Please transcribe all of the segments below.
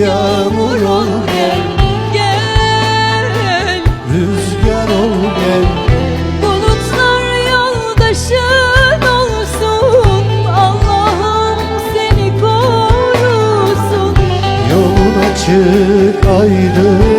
Yağmur ol gel Gel. Rüzgar ol gel. Bulutlar yoldaşın olsun Allah'ım seni korusun. Yolun açık aydın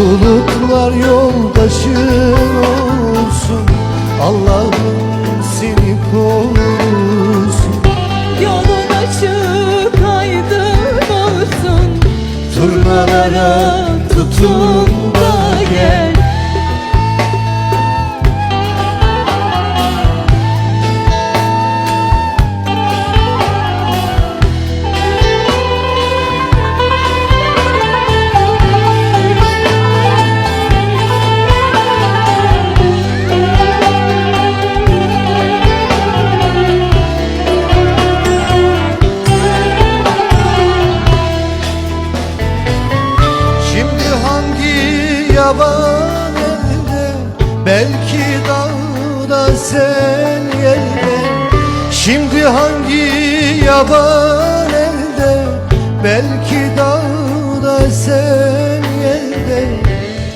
Bulutlar yoldaşın olsun. Allah'ım seni korusun. Yolun açık aydın olsun. Turnalara tutun yaban elde Belki dağda sen yerde Şimdi hangi yaban elde Belki dağda sen yerde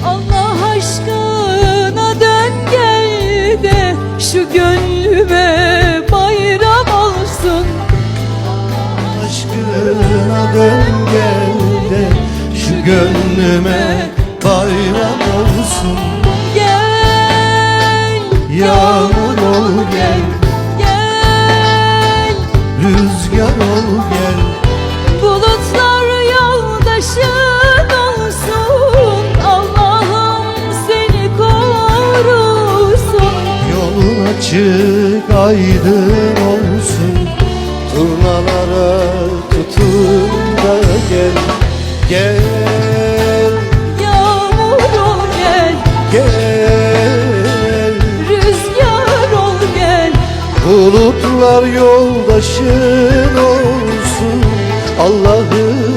Allah aşkına dön gel de Şu gönlüme bayram olsun. Aşkına dön gel de Şu gönlüme Yağmur ol gel Gel. Rüzgar ol gel. Bulutlar yoldaşın olsun Allah'ım seni korusun. Yolun açık aydın olsun. Turnalara tutun da gel Gel, Bulutlar yoldaşın olsun. Allah'ım